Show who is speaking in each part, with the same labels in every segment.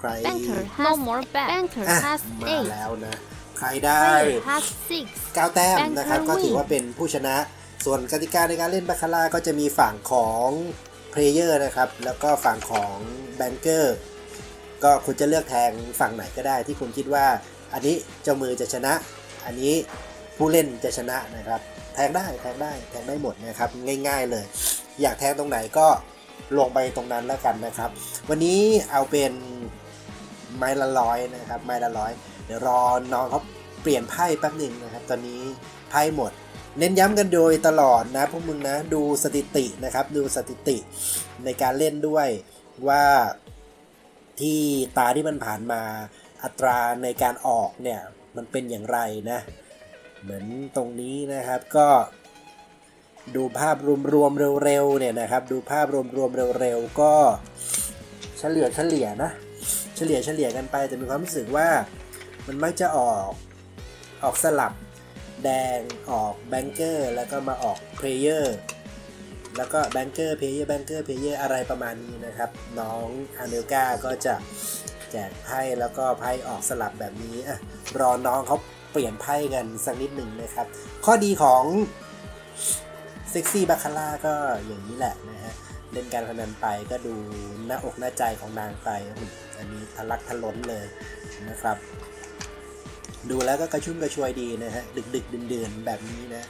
Speaker 1: ใคร
Speaker 2: Banker has no more bet. Banker
Speaker 1: อะ
Speaker 2: has
Speaker 1: มา
Speaker 2: eight.
Speaker 1: แล้วนะ ใครได้
Speaker 2: Player has six.
Speaker 1: 9 แต้มนะครับ
Speaker 2: Banker
Speaker 1: ก็ถือ
Speaker 2: win
Speaker 1: ว่าเป็นผู้ชนะ ส่วนกติกาในการเล่นบาคาร่าก็จะมีฝั่งของเพลเยอร์นะครับ แล้วก็ฝั่งของแบงเกอร์ ก็คุณจะเลือกแทงฝั่งไหนก็ได้ที่คุณคิดว่า อันนี้เจ้ามือจะชนะ อันนี้ผู้เล่นจะชนะนะครับ แทงได้แทงได้แทงได้หมดนะครับ ง่ายๆเลย อยากแทงตรงไหนก็ลงไปตรงนั้นแล้วกันนะครับ วันนี้เอาเป็น ไม้ละร้อยนะครับไม้ละร้อยเดี๋ยวรอน้องเขาเปลี่ยนไพ่แป๊บหนึ่งนะครับ ตอนนี้ไพ่หมด เน้นย้ำกันโดยตลอดนะพวกมึงนะดูสถิตินะครับ ดูสถิติในการเล่นด้วยว่าที่ตาที่มันผ่านมาอัตราในการออกเนี่ยมันเป็นอย่างไรนะ เหมือนตรงนี้นะครับก็ดูภาพรวมๆเร็วๆเนี่ยนะครับ ดูภาพรวมๆเร็วๆก็เฉลี่ยเฉลี่ยนะ ฉลี่ยเฉลี่ยกันไป แต่มีความรู้สึกว่ามันมักจะออกออกสลับแดงออกแบงเกอร์แล้วก็มาออกเพลเยอร์แล้วก็แบงเกอร์เพลเยอร์แบงเกอร์เพลเยอร์อะไรประมาณนี้นะครับ น้องอาเมลกาก็จะแจกไพ่แล้วก็ไพ่ออกสลับแบบนี้อะรอน้องเขาเปลี่ยนไพ่กันสักนิดหนึ่งนะครับ ข้อดีของเซ็กซี่บาคาร่าก็อย่างนี้แหละนะฮะ เล่นการพนันไปก็ดูหน้าอกหน้าใจของนางไปอันนี้ทะลักทะล้นเลยนะครับ ดูแล้วก็กระชุ่มกระชวยดีนะฮะดึกดึกดื่นดื่นแบบนี้นะ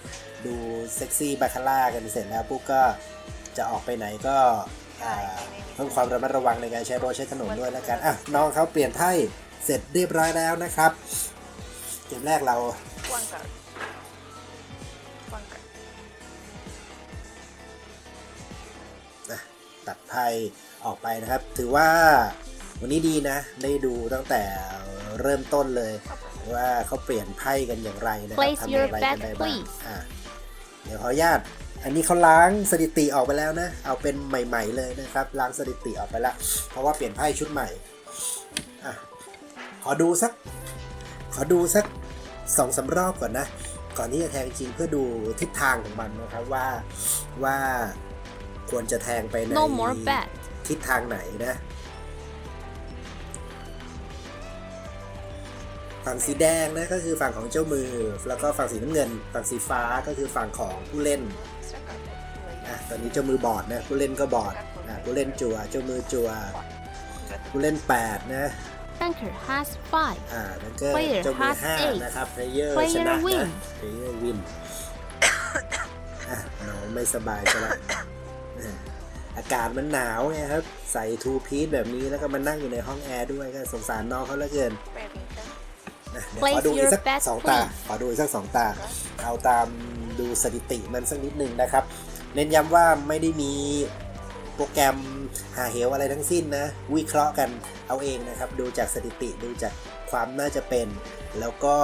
Speaker 1: ดูเซ็กซี่บาคาร่ากันเสร็จแล้วปุ๊บก็จะออกไปไหนก็เพิ่มความระมัดระวังในการใช้รถใช้ถนนด้วยแล้วกันอะน้องเขาเปลี่ยนไพ่เสร็จเรียบร้อยแล้วนะครับเกมแรกเรา ตัดไพ่ออกไปนะครับ ถือว่าวันนี้ดีนะ ได้ดูตั้งแต่เริ่มต้นเลย ว่าเขาเปลี่ยนไพ่กันอย่างไรนะครับ
Speaker 2: Place
Speaker 1: ทำอ
Speaker 2: your
Speaker 1: ย่างไรกัน
Speaker 2: bet
Speaker 1: ได้บ้าง
Speaker 2: please
Speaker 1: อะเดี๋ยวขออนุญาตอันนี้เขาล้างสถิติออกไปแล้วนะ เอาเป็นใหม่ ๆ เลยนะครับ ล้างสถิติออกไปแล้วเพราะว่าเปลี่ยนไพ่ชุดใหม่อะขอดูสัก ขอดูสักสองสารอบก่อนนะ ก่อนที่จะแทงจริงเพื่อดูทิศทางของมันนะครับว่าว่า ควรจะแทงไปใน
Speaker 2: No more bet.
Speaker 1: ทิศทางไหนนะฝั่งสีแดงนะก็คือฝั่งของเจ้ามือ แล้วก็ฝั่งสีน้ำเงิน ฝั่งสีฟ้าก็คือฝั่งของผู้เล่น
Speaker 3: Extra card.
Speaker 1: อะตอนนี้เจ้ามือบอดนะผู้เล่นก็บอดอะผู้เล่นจัวเจ้ามือจัวผู้เล่น 8 นะ
Speaker 2: Banker has five.
Speaker 1: อ่าแล้วก็
Speaker 2: Player
Speaker 1: เจ้ามือ
Speaker 2: has
Speaker 1: ห้า
Speaker 2: eight
Speaker 1: นะครับเพลเยอร์
Speaker 2: Player
Speaker 1: ชนะนะ
Speaker 2: win
Speaker 1: เพลเยอร์วินอะน้องไม่สบายซะละอะ อากาศมันหนาวไงครับ ใส่ทูพีซแบบนี้แล้วก็มานั่งอยู่ในห้องแอร์ด้วยก็สงสารน้องเขาเหลือเกิน
Speaker 3: Red winter.
Speaker 1: นะเดี๋ยวขอ
Speaker 2: Place
Speaker 1: ดูอีก
Speaker 2: your
Speaker 1: สัก
Speaker 2: bet
Speaker 1: สองตา
Speaker 2: please
Speaker 1: ขอดูอีกสักสองตา เอาตามดูสถิติมันสักนิดหนึ่งนะครับ เน้นย้ำว่าไม่ได้มีโปรแกรมหาเหวอะไรทั้งสิ้นนะ วิเคราะห์กันเอาเองนะครับ ดูจากสถิติดูจากความน่าจะเป็น แล้วก็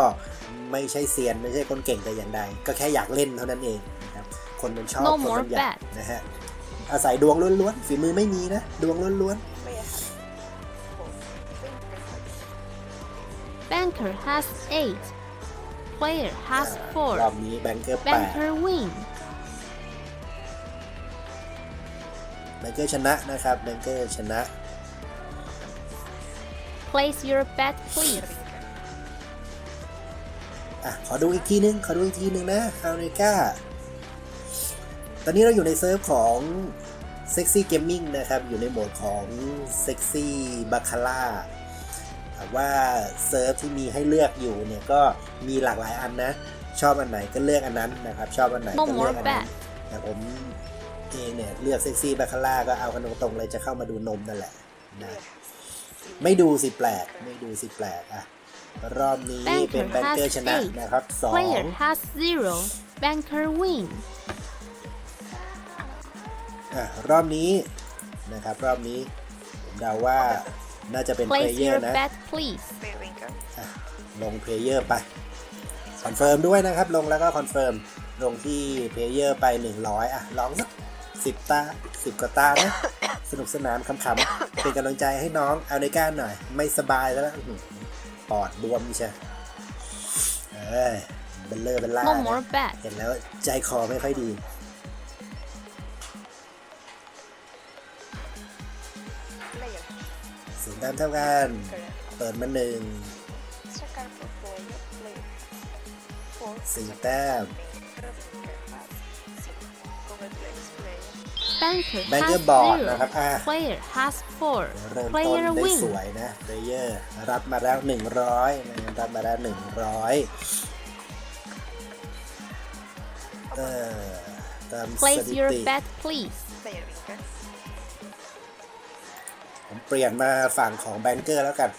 Speaker 1: ไม่ใช่เซียน ไม่ใช่คนเก่งแต่อย่างใด ก็แค่อยากเล่นเท่านั้นเองนะครับ คนมันชอบ
Speaker 2: No
Speaker 1: คน
Speaker 2: more
Speaker 1: มันอยาก
Speaker 2: bet
Speaker 1: นะฮะ อาศัยดวงล้วนๆฝีมือไม่มีนะ ดวงล้วน
Speaker 3: Player has four. Winter card.
Speaker 2: Banker has eight. Player
Speaker 1: ๆ
Speaker 2: has
Speaker 1: อ่า
Speaker 2: four.
Speaker 1: รอบนี้แบงเกอร์แปด
Speaker 2: Banker win.
Speaker 1: แบงเกอร์ชนะนะครับแบงเกอร์ชนะ
Speaker 2: Place your bet please.
Speaker 3: Winter.
Speaker 1: อะ ขอดูอีกทีนึง ขอดูอีกทีนึงนะอเมริกา ตอนนี้เราอยู่ในเซิร์ฟของ Sexy Gaming นะครับ อยู่ในโหมดของ Sexy Baccarat แต่ว่าเซิร์ฟที่มีให้เลือกอยู่เนี่ยก็มีหลากหลายอันนะ ชอบอันไหนก็เลือกอันนั้นนะครับ ชอบอันไหน
Speaker 2: No
Speaker 1: ก็เลือก
Speaker 2: more
Speaker 1: อันนั้น
Speaker 2: bet.
Speaker 1: แต่ผมเองเนี่ยเลือก Sexy Baccarat ก็เอากันตรงๆเลยจะเข้ามาดูนมนั่นแหละนะไม่ดูสิแปลก ไม่ดูสิแปลกอะ รอบนี้
Speaker 2: Banker
Speaker 1: เป็นแบงเกอร์
Speaker 2: has
Speaker 1: ชนะ
Speaker 2: eight
Speaker 1: นะครับสอง
Speaker 2: Player has zero. Banker win.
Speaker 1: อะรอบนี้นะครับรอบนี้ผมเดาว่าน่าจะเป็นเพล
Speaker 2: Place
Speaker 1: เยอ
Speaker 2: your
Speaker 1: ร์นะ
Speaker 2: bet please.
Speaker 3: Player winter.
Speaker 1: อะลงเพลเยอร์ไป คอนเฟิร์มด้วยนะครับ ลงแล้วก็คอนเฟิร์ม ลงที่เพลเยอร์ไป 100 อะ ลองสักสิบตาสิบกว่าตานะ สนุกสนานขำๆ เป็นกำลังใจให้น้องเอาในก้านหน่อย ไม่สบายแล้วอื้อหือปอดบวมใช่เอ้ยเบลเลอร์เบลล่า
Speaker 2: No
Speaker 1: นะ
Speaker 2: more bet.
Speaker 1: เห็นแล้วใจคอไม่ค่อยดี
Speaker 3: Player.
Speaker 1: เสียงแต้มเท่ากัน เปิดมาหนึ่ง
Speaker 3: Checker for player, player four.
Speaker 1: สี่แต้ม
Speaker 3: Banker, banker has six. Congratulations, player.
Speaker 2: Banker
Speaker 1: Banker
Speaker 2: has
Speaker 1: board
Speaker 2: zero.
Speaker 1: นะครับอะ
Speaker 2: Player has four.
Speaker 1: เริ่มต้น
Speaker 2: Player
Speaker 1: ได้
Speaker 2: win.
Speaker 1: สวยนะเพลเยอร์รับมาแล้ว 100นะรับมาแล้ว 100เออตามส
Speaker 2: Place
Speaker 1: ถิ
Speaker 2: your
Speaker 1: ติ
Speaker 2: bet, please.
Speaker 1: ผมเปลี่ยนมาฝั่งของแบงเกอร์แล้วกัน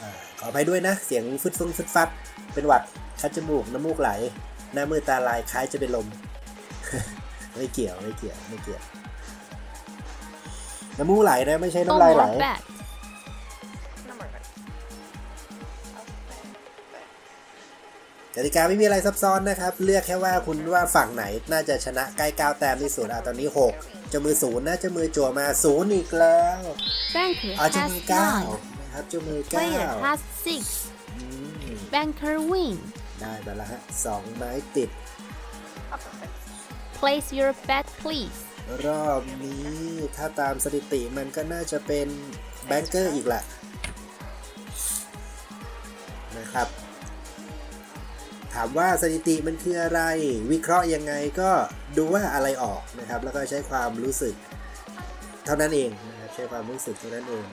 Speaker 1: อขออภัยด้วยนะ เสียงฟึดฟึงฟึดฟัด เป็นหวัด คัดจมูก น้ำมูกไหล หน้ามือตาลายคล้ายจะเป็นลม ไม่เกี่ยว ไม่เกี่ยว ไม่เกี่ยว น้ำมูกไหลนะ ไม่ใช่น้ำลายไหล กติกาไม่มีอะไรซับซ้อนนะครับ เลือกแค่ว่าคุณว่าฝั่งไหนน่าจะชนะใกล้9แต้มที่สุดอะตอนนี้ 6จะมือศูนย์นะจะมือจั่วมาศูนย์อีกแล้ว
Speaker 2: Banker
Speaker 1: อาจจะ
Speaker 2: has
Speaker 1: มือเก้า
Speaker 2: nine.
Speaker 1: นะครับจะมือ
Speaker 2: Player
Speaker 1: 9
Speaker 2: has six.
Speaker 1: อืม
Speaker 2: Banker win.
Speaker 1: ได้ไปแล้วฮะสองไม้ติด
Speaker 3: Upper bet.
Speaker 2: Place your bet, please.
Speaker 1: รอบนี้ถ้าตามสถิติมันก็น่าจะเป็นแบงเกอร์อีกแหละนะครับ ถามว่าสถิติมันคืออะไร วิเคราะห์ยังไงก็ดูว่าอะไรออกนะครับ แล้วก็ใช้ความรู้สึกเท่านั้นเองนะครับใช้ความรู้สึกเท่านั้นเอง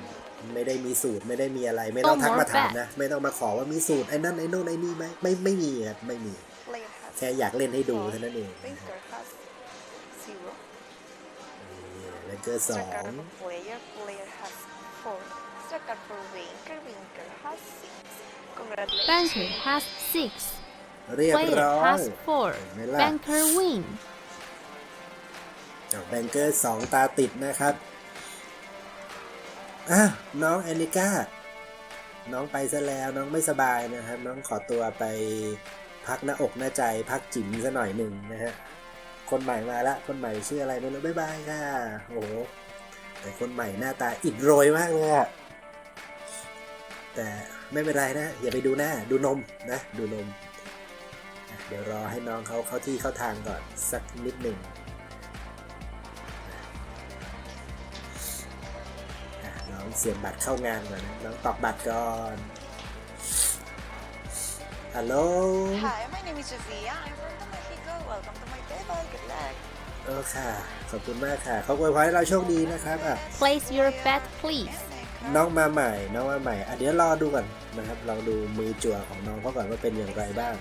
Speaker 1: ไม่ได้มีสูตรไม่ได้มีอะไร ไม่ต้องทักมาถามนะ ไม่ต้องมาขอว่ามีสูตรไอ้นั่นไอ้โน่นไอ้นี่ไหมไม่ไม่มีครับไม่มี
Speaker 3: Player has
Speaker 1: แค่อยากเล่นให้ดูเท่านั้นเอง
Speaker 3: Banker has zero.
Speaker 1: แบงเกอร์สอง
Speaker 3: Checker for player, player has four. Checker for banker, banker has six. Congratulations.
Speaker 2: Banker has six.
Speaker 1: เรียบ
Speaker 2: Player
Speaker 1: ร้อย
Speaker 2: has four.
Speaker 1: เห็นไหมล่ะ
Speaker 2: Banker win.
Speaker 1: แบงเกอร์สองตาติดนะครับอะน้องแอนิก้า น้องไปซะแล้วน้องไม่สบายนะครับ น้องขอตัวไปพักหน้าอกหน้าใจ พักจิ๋มซะหน่อยหนึ่งนะฮะ คนใหม่มาละ คนใหม่ชื่ออะไรไม่รู้บ๊ายบายค่ะ โอ้โห แต่คนใหม่หน้าตาอิดโรยมากเลยอะแต่ไม่เป็นไรนะ อย่าไปดูหน้า ดูนมนะ ดูนมอะ เดี๋ยวรอให้น้องเขาเข้าที่เข้าทางก่อนสักนิดหนึ่งอะน้องเสียบบัตรเข้างานก่อนนะน้องตอกบัตรก่อนฮัลโหล
Speaker 3: Hi, my name is Sofia. I'm from Mexico. Welcome to my table. Good luck.
Speaker 1: เออค่ะ ขอบคุณมากค่ะเขาอวยพรให้เราโชคดีนะครับอะ
Speaker 2: Place your bet, please.
Speaker 1: น้องมาใหม่ น้องมาใหม่อะเดี๋ยวรอดูก่อนนะครับ ลองดูมือจั่วของน้องเขาก่อนว่าเป็นอย่างไรบ้าง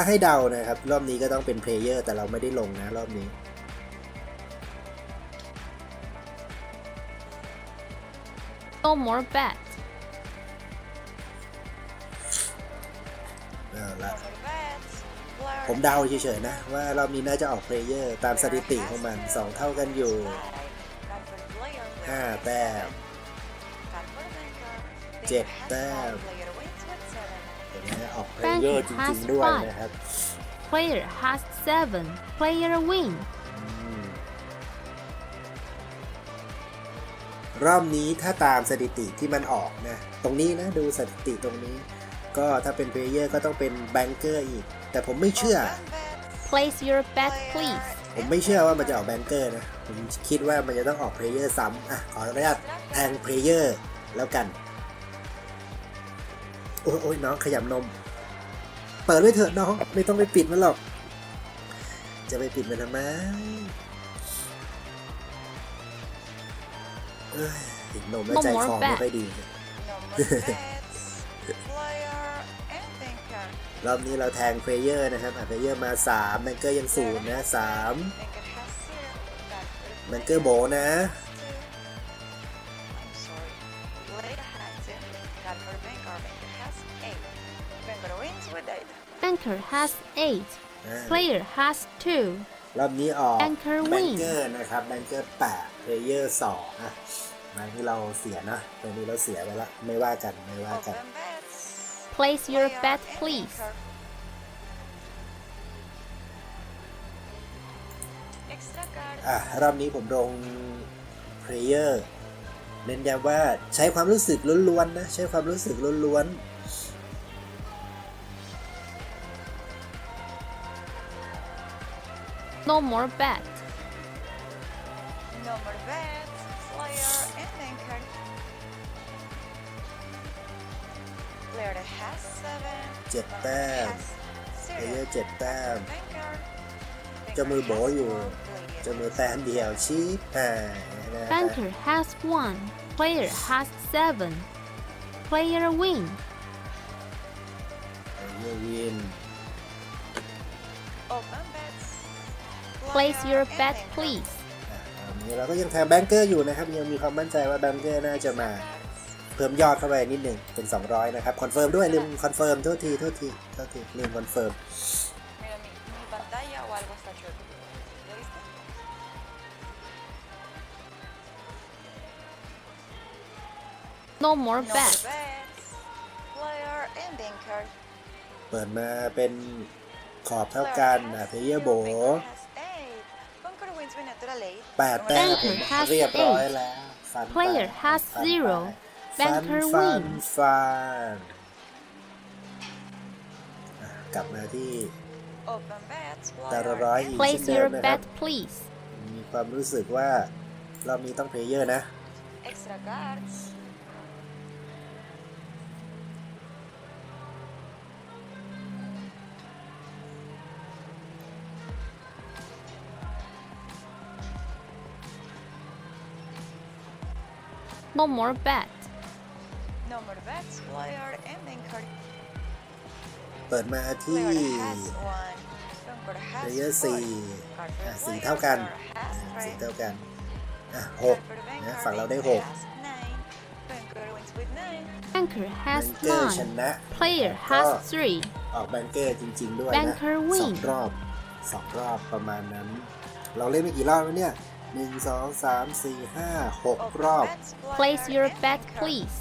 Speaker 1: ถ้าให้เดานะครับ รอบนี้ก็ต้องเป็นเพลเยอร์แต่เราไม่ได้ลงนะรอบนี้
Speaker 2: No more bet.
Speaker 1: เอาละ
Speaker 3: Number bets. Player
Speaker 1: ผมเดาเฉยๆนะ ว่ารอบนี้น่าจะออกเพลเยอร์ตามสถิติของมัน 2 เท่ากันอยู่
Speaker 3: Card for player.
Speaker 1: 5แต้ม
Speaker 3: Card for banker.
Speaker 1: เจ็ด
Speaker 3: Banker has
Speaker 1: แต้ม ห็นไหมออกเพลเยอร์จริงๆด้วยนะครับ
Speaker 2: Player has seven. Player win.
Speaker 1: อืมรอบนี้ถ้าตามสถิติที่มันออกนะ ตรงนี้นะดูสถิติตรงนี้ ก็ถ้าเป็นเพลเยอร์ก็ต้องเป็นแบงเกอร์อีก แต่ผมไม่เชื่อ
Speaker 3: Open bets.
Speaker 2: Place your bet, please.
Speaker 1: ผมไม่เชื่อว่ามันจะออกแบงเกอร์นะ ผมคิดว่ามันจะต้องออกเพลเยอร์ซ้ำอะขออนุญาตแทงเพลเยอร์แล้วกัน โอ้ยโอ้ยน้องขยำนม เปิดไว้เถอะน้อง ไม่ต้องไปปิดมันหรอก จะไปปิดมันทำไมเอ้ยเห็นนมแล้วใจคอไม่ค่อยดี
Speaker 3: Number bets. Player and banker.
Speaker 1: รอบนี้เราแทงเพลเยอร์นะครับอะเพลเยอร์มา3แบงเกอร์ยังศูนย์นะ3
Speaker 3: Banker has zero. Card for
Speaker 1: แบงเกอร์โบนะ
Speaker 3: has eight.
Speaker 1: อ่า
Speaker 2: Player has two.
Speaker 1: รอบนี้ออก
Speaker 2: Banker
Speaker 1: แบ
Speaker 2: win
Speaker 1: งเกอร์นะครับแบงเกอร์แปดเพลเยอร์สองอะมาที่เราเสียนะตรงนี้เราเสียไปละไม่ว่ากันไม่ว่ากัน
Speaker 3: Open bets.
Speaker 2: Place your
Speaker 3: Player
Speaker 2: bet,
Speaker 3: and
Speaker 2: please.
Speaker 3: banker. Extra card.
Speaker 1: อะรอบนี้ผมลงเพลเยอร์เน้นย้ำว่าใช้ความรู้สึกล้วนๆนะ ใช้ความรู้สึกล้วน
Speaker 2: No more bet.
Speaker 3: No more bets. Player and main card. Player that has seven.
Speaker 1: เจ็ด
Speaker 3: Player
Speaker 1: แต้ม
Speaker 3: has
Speaker 1: เพล
Speaker 3: zero.
Speaker 1: เยอร์เจ็ดแต้ม
Speaker 3: Main card. Main
Speaker 1: เจ้ามือ
Speaker 3: card
Speaker 1: โบ
Speaker 3: has
Speaker 1: อยู่
Speaker 3: one player.
Speaker 1: เจ้ามือแต้มเดียวชีพหายนะฮะ
Speaker 2: Banker has one. Player has seven. Player win.
Speaker 1: เพลเยอร์วิน
Speaker 3: Open bets.
Speaker 2: Place
Speaker 3: Player
Speaker 2: your
Speaker 3: and
Speaker 2: bet,
Speaker 3: main card.
Speaker 2: please.
Speaker 1: อันนี้เราก็ยังแทงแบงเกอร์อยู่นะครับ ยังมีความมั่นใจว่าแบงเกอร์น่าจะมา
Speaker 3: Cards.
Speaker 1: เพิ่มยอดเข้าไปนิดหนึ่งเป็น 200 นะครับ คอนเฟิร์มด้วย ลืมคอนเฟิร์มโทษทีโทษทีโทษทีลืมคอนเฟิร์ม
Speaker 3: Mira mi, mi pantalla o algo está chueco. ¿Lo viste?
Speaker 2: No more
Speaker 3: No more
Speaker 2: bets.
Speaker 3: bets. Player and banker.
Speaker 1: เปิดมาเป็นขอบเท่ากันอะเพลเยอร์โบ
Speaker 3: 8
Speaker 1: แต้ม
Speaker 2: Banker has
Speaker 1: เรียบร้อยแล้ว ฟันไป
Speaker 2: Player has
Speaker 1: ฟันไป
Speaker 2: zero.
Speaker 1: ฟัน
Speaker 2: Banker
Speaker 1: ฟัน
Speaker 2: wins
Speaker 1: ฟันอะกลับมาที่
Speaker 3: Open bets.
Speaker 1: ตา
Speaker 3: wire
Speaker 1: ร้อยอีก
Speaker 2: Place
Speaker 1: เช่นเดิม your นะครับ
Speaker 2: bet, please.
Speaker 1: มีความรู้สึกว่าเรามีต้องเพลเยอร์นะ
Speaker 3: Extra cards.
Speaker 2: No more bet.
Speaker 3: No more bets. Player and banker.
Speaker 1: เปิดมาที่
Speaker 3: Player has one. Bunker has
Speaker 1: เพลเยอร์
Speaker 3: four.
Speaker 1: สี่
Speaker 3: Card
Speaker 1: อะ
Speaker 3: for
Speaker 1: สี
Speaker 3: player.
Speaker 1: เท่ากัน
Speaker 3: Player has
Speaker 1: อะสี
Speaker 3: three.
Speaker 1: เท่ากันอะหก
Speaker 3: Card for the
Speaker 1: นะ
Speaker 3: banker.
Speaker 1: ฝั่งเราได้ห
Speaker 3: Banker
Speaker 1: ก
Speaker 3: has nine. Banker wins with nine.
Speaker 2: Banker
Speaker 1: แบ
Speaker 2: has
Speaker 1: งเกอร์ช
Speaker 2: nine.
Speaker 1: นะ
Speaker 2: Player
Speaker 1: ก็
Speaker 2: has three.
Speaker 1: ออกแบงเกอร์จริง ๆ ด้วยนะ
Speaker 2: Banker
Speaker 1: ส
Speaker 2: win
Speaker 1: องรอบสองรอบประมาณนั้น เราเล่นไปกี่รอบแล้วเนี่ย หนึ่งสองสามสี่ห้าหก
Speaker 3: Open
Speaker 1: รอบ
Speaker 3: bets.
Speaker 2: Place
Speaker 3: Player
Speaker 2: your
Speaker 3: and
Speaker 2: bet,
Speaker 3: banker.
Speaker 2: please.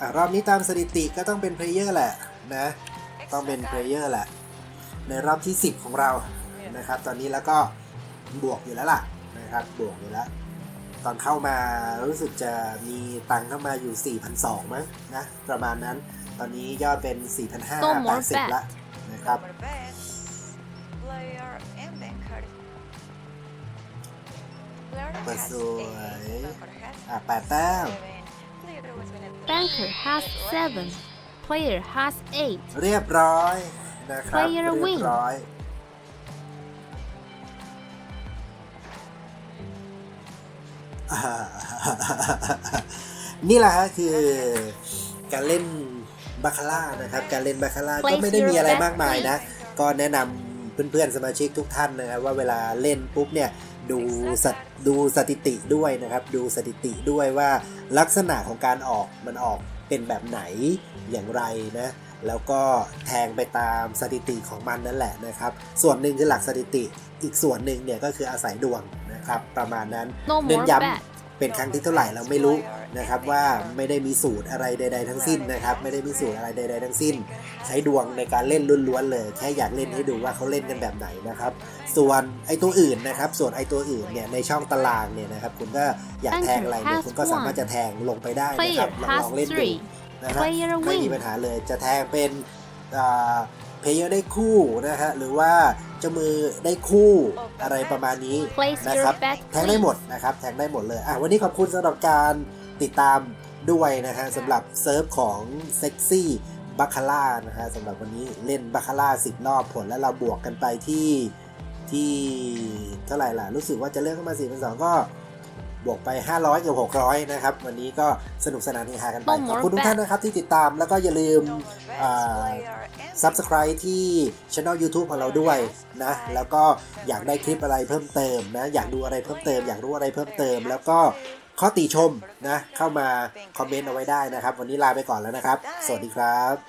Speaker 1: อะรอบนี้ตามสถิติก็ต้องเป็นเพลเยอร์แหละนะ ต้องเป็น
Speaker 3: Extra
Speaker 1: เพล
Speaker 3: cards.
Speaker 1: เยอร์แหละ ในรอบที่ 10 ของเรานะครับ ตอนนี้แล้วก็บวกอยู่แล้วล่ะนะครับบวกอยู่แล้ว ตอนเข้ามารู้สึกจะมีตังค์เข้ามาอยู่ 4,200มั้งนะประมาณนั้น ตอนนี้ยอดเป็น
Speaker 2: No more
Speaker 1: 4,580ละ
Speaker 2: bet.
Speaker 1: นะครับ เปิด
Speaker 3: has
Speaker 1: ส
Speaker 3: eight.
Speaker 1: วย
Speaker 3: Banker has
Speaker 1: อะแปดแต้ม
Speaker 3: seven. Player wins with a
Speaker 2: Banker has seven. Player has eight.
Speaker 1: เรียบร้อยนะครับ
Speaker 2: Player
Speaker 1: เรีย
Speaker 2: win
Speaker 1: บร้อยอ่านี่แหละฮะคือการเล่นบาคาร่านะครับ การเล่นบาคาร่า
Speaker 2: Place
Speaker 1: ก็ไม่ได้มีอะไร
Speaker 2: your bet,
Speaker 1: มากมายนะ ก็แนะนำเพื่อนๆสมาชิกทุกท่านนะครับว่าเวลาเล่นปุ๊บเนี่ย ดูสถดูสถิติด้วยนะครับ ดูสถิติด้วยว่าลักษณะของการออกมันออกเป็นแบบไหนอย่างไรนะแล้วก็แทงไปตามสถิติของมันนั่นแหละนะครับ ส่วนหนึ่งคือหลักสถิติ อีกส่วนหนึ่งเนี่ยก็คืออาศัยดวงนะครับ ประมาณนั้น
Speaker 2: No
Speaker 1: เน้น
Speaker 2: more
Speaker 1: ย้
Speaker 2: bet. ำ
Speaker 1: เป็นครั้งที่เท่าไหร่เราไม่รู้ นะครับว่าไม่ได้มีสูตรอะไรใด ๆ ทั้งสิ้นนะครับ ไม่ได้มีสูตรอะไรใด ๆ ทั้งสิ้น ใช้ดวงในการเล่นล้วนๆเลย แค่อยากเล่นให้ดูว่าเขาเล่นกันแบบไหนนะครับ ส่วนไอตัวอื่นนะครับ ส่วนไอตัวอื่นเนี่ยในช่องตารางเนี่ยนะครับคุณก็อยากแทงอะไรเนี่ยคุณก็สามารถจะแทงลงไปได้นะครับ
Speaker 2: Player
Speaker 1: ลองล
Speaker 2: has
Speaker 1: องเล่นดู
Speaker 2: three.
Speaker 1: นะครับ
Speaker 2: Player
Speaker 1: ไม่มี
Speaker 2: win
Speaker 1: ปัญหาเลยจะแทงเป็นเพลเยอร์ได้คู่นะฮะหรือว่าเจ้ามือได้คู่อะไรประมาณนี้
Speaker 2: Place
Speaker 1: นะ
Speaker 2: your
Speaker 1: ครับ
Speaker 2: bet,
Speaker 1: แทงได้หมด
Speaker 2: please.
Speaker 1: นะครับแทงได้หมดเลยอะวันนี้ขอบคุณสำหรับการ ติดตามด้วยนะฮะสำหรับเซิร์ฟของเซ็กซี่บัคคาร่านะฮะสำหรับวันนี้เล่นบัคคาร่าสิบรอบผลแล้วเราบวกกันไปที่ที่เท่าไหร่ล่ะ รู้สึกว่าจะเลื่อนเข้ามา4 2 0 0ก็บวกไป 500กับ600 นะครับ วันนี้ก็สนุกสนานเฮฮากันไป
Speaker 2: No
Speaker 1: ขอบ
Speaker 2: more
Speaker 1: คุณทุกท่านนะครับที่ติดตามแล้วก็อย่าลืม
Speaker 3: No more bets.
Speaker 1: Ah,
Speaker 3: Player and
Speaker 1: Subscribe ที่ Channel YouTube ของเราด้วยนะ แล้วก็อยากได้คลิปอะไรเพิ่มเติมนะ อยากดูอะไรเพิ่มเติม อยากรู้อะไรเพิ่มเติม แล้วก็ ข้อติชมนะเข้ามาคอมเมนต์เอาไว้ได้นะครับ วันนี้ลาไปก่อนแล้วนะครับ สวัสดีครับ